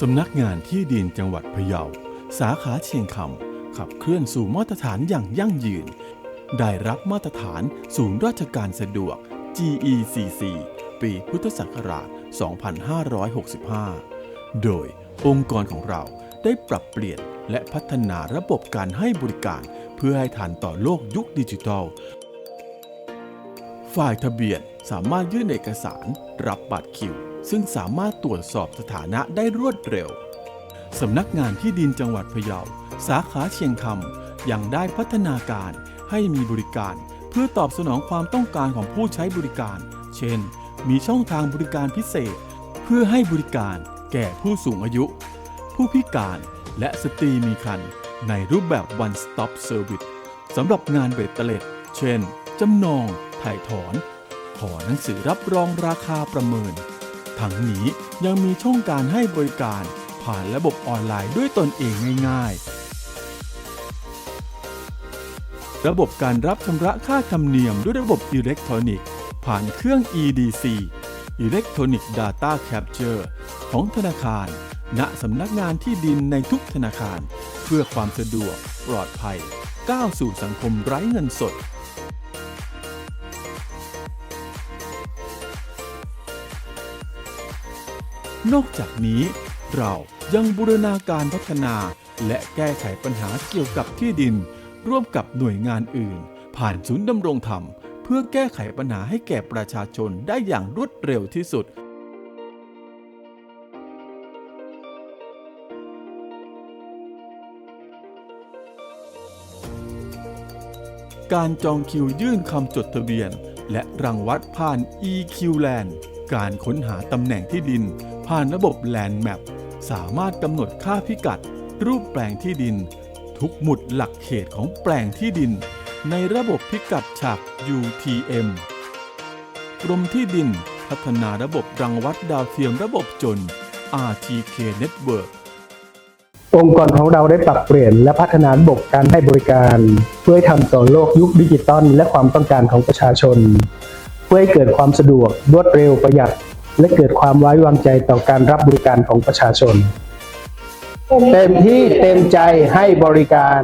สำนักงานที่ดินจังหวัดพะเยา สาขาเชียงคำขับเคลื่อนสู่มาตรฐานอย่างยั่งยืน ได้รับมาตรฐานศูนย์ราชการสะดวก GECC ปีพุทธศักราช 2565 โดยองค์กรของเราได้ปรับเปลี่ยนและพัฒนาระบบการให้บริการเพื่อให้ทันต่อโลกยุคดิจิทัล ฝ่ายทะเบียนสามารถยื่นเอกสาร รับบัตรคิว ซึ่งสามารถตรวจสอบสถานะได้รวดเร็ว สำนักงานที่ดินจังหวัดพะเยา สาขาเชียงคำยังได้พัฒนาการให้มีบริการ เพื่อตอบสนองความต้องการของผู้ใช้บริการ เช่น มีช่องทางบริการพิเศษ เพื่อให้บริการแก่ผู้สูงอายุ ผู้พิการและสตรีมีครรภ์ในรูปแบบ one stop service สำหรับงานเบตเตล็ด เช่น จำนอง ถ่ายถอน ขอหนังสือรับรองราคาประเมิน ทั้งนี้ยังมีช่องการให้บริการผ่านระบบออนไลน์ด้วยตนเองง่าย ๆ ระบบการรับชำระค่าธรรมเนียมด้วยระบบอิเล็กทรอนิกส์ ผ่านเครื่อง EDC Electronic Data Capture ของธนาคาร ณสำนักงานที่ดินในทุกธนาคาร เพื่อความสะดวก ปลอดภัย ก้าวสู่สังคมไร้เงินสด นอกจากนี้เรายังบูรณาการพัฒนาและแก้ไขปัญหาเกี่ยวกับที่ดิน ร่วมกับหน่วยงานอื่น ผ่านศูนย์ดำรงธรรม เพื่อแก้ไขปัญหาให้แก่ประชาชนได้อย่างรวดเร็วที่สุดการจองคิวยื่นคำจดทะเบียน และรังวัดผ่าน EQ Land การค้นหาตำแหน่งที่ดิน ผ่านระบบ Land Map สามารถกำหนดค่าพิกัด รูปแปลงที่ดิน ทุกหมุดหลักเขตของแปลงที่ดิน ในระบบพิกัดฉาก UTM กรมที่ดิน พัฒนาระบบรังวัดดาวเทียมระบบจน RTK Network องค์กรของเราได้ปรับเปลี่ยนและพัฒนาระบบการให้บริการ เพื่อทันต่อโลกยุคดิจิตอลและความต้องการของประชาชน พื่อให้เกิดความสะดวกรวดเร็วประหยัด และเกิดความไว้วางใจต่อการรับบริการของประชาชน เต็มที่เต็มใจให้บริการ